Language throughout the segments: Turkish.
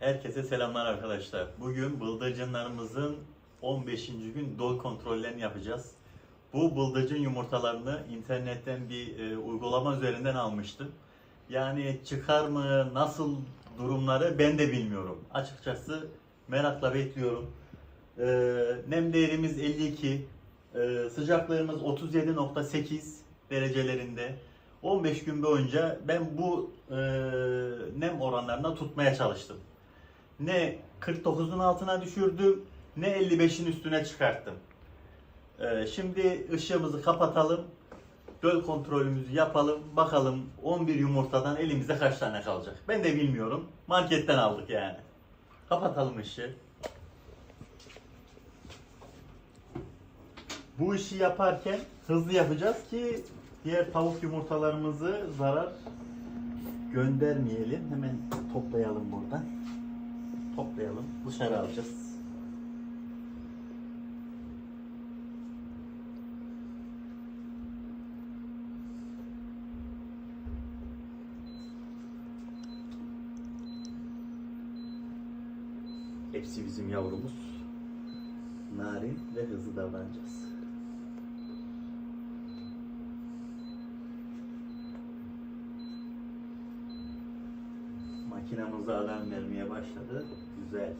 Herkese selamlar arkadaşlar. Bugün bıldırcınlarımızın 15. gün dol kontrollerini yapacağız. Bu bıldırcın yumurtalarını internetten bir e, uygulama üzerinden almıştım. Yani çıkar mı, nasıl durumları ben de bilmiyorum. Açıkçası merakla bekliyorum. E, nem değerimiz 52, e, sıcaklığımız 37.8 derecelerinde. 15 gün boyunca ben bu e, nem oranlarına tutmaya çalıştım. Ne 49'un altına düşürdüm ne 55'in üstüne çıkarttım. E, şimdi ışığımızı kapatalım. Döl kontrolümüzü yapalım. Bakalım 11 yumurtadan elimizde kaç tane kalacak. Ben de bilmiyorum. Marketten aldık yani. Kapatalım ışığı. Bu işi yaparken hızlı yapacağız ki diğer tavuk yumurtalarımızı zarar göndermeyelim. Hemen toplayalım buradan. Toplayalım. Dışarı alacağız. Hepsi bizim yavrumuz. Narin ve hızlı davranacağız. Makinamız alarm vermeye başladı. Güzel.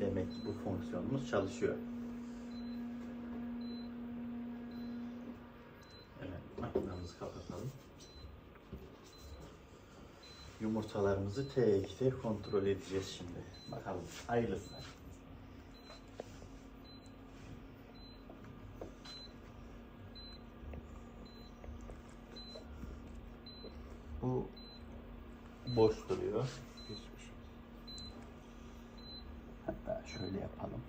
Demek ki bu fonksiyonumuz çalışıyor. Evet, makinamızı kapatalım. Yumurtalarımızı tek tek kontrol edeceğiz şimdi. Bakalım. Hayırlısı. Bu boş duruyor. Hatta şöyle yapalım.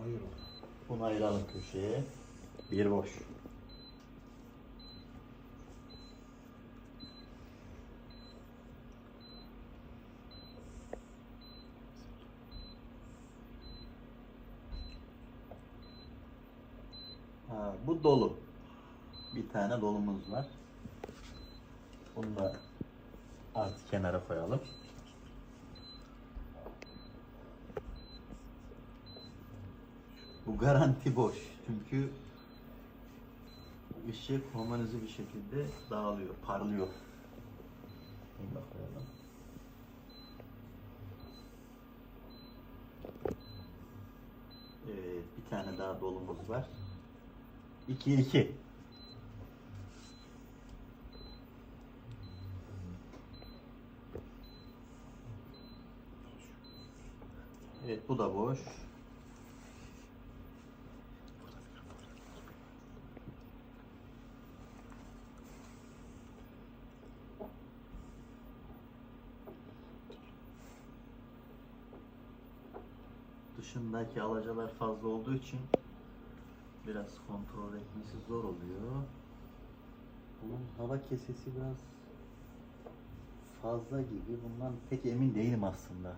Hayır o. Bunu ayıralım köşeye. Bir boş. Ha, bu dolu. Bir tane dolumuz var. Bunu da artık kenara koyalım. Bu garanti boş. Çünkü ışık homonize bir şekilde dağılıyor, parlıyor. Bunu da koyalım. Bir tane daha dolumuz var. 2 Evet, bu da boş. dışındaki alacalar fazla olduğu için biraz kontrol etmesi zor oluyor. Bunun hava kesesi biraz fazla gibi. Bundan pek emin değilim aslında.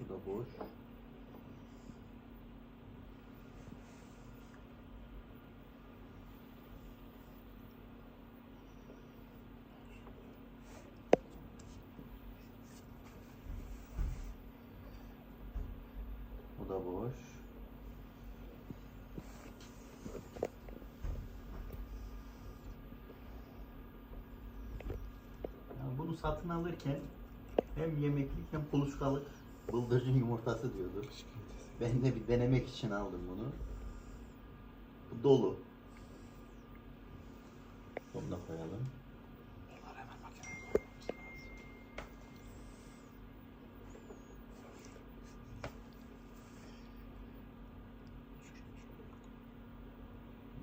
Bu da boş. Bu da boş. Yani bunu satın alırken hem yemeklik hem kuluçkalık bıldırcın yumurtası diyordu. Ben de bir denemek için aldım bunu. Bu dolu. Bunu da koyalım.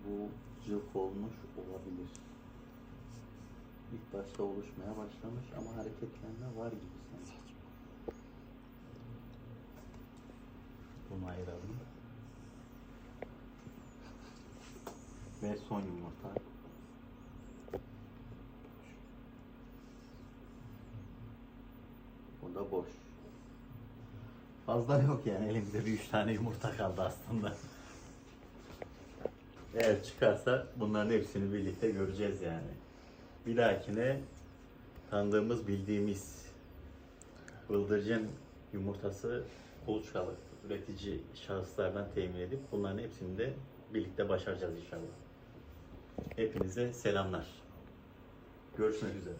Bu cılk olmuş olabilir. İlk başta oluşmaya başlamış ama hareketlenme var gibi sanki. bunu ayıralım. Ve son yumurta. Bu da boş. Fazla yok yani elimde bir üç tane yumurta kaldı aslında. Eğer çıkarsa bunların hepsini birlikte göreceğiz yani. Bir dahakine tanıdığımız, bildiğimiz bıldırcın yumurtası kuluçkalı üretici şahıslardan temin edip bunların hepsini de birlikte başaracağız inşallah. Hepinize selamlar. Görüşmek üzere.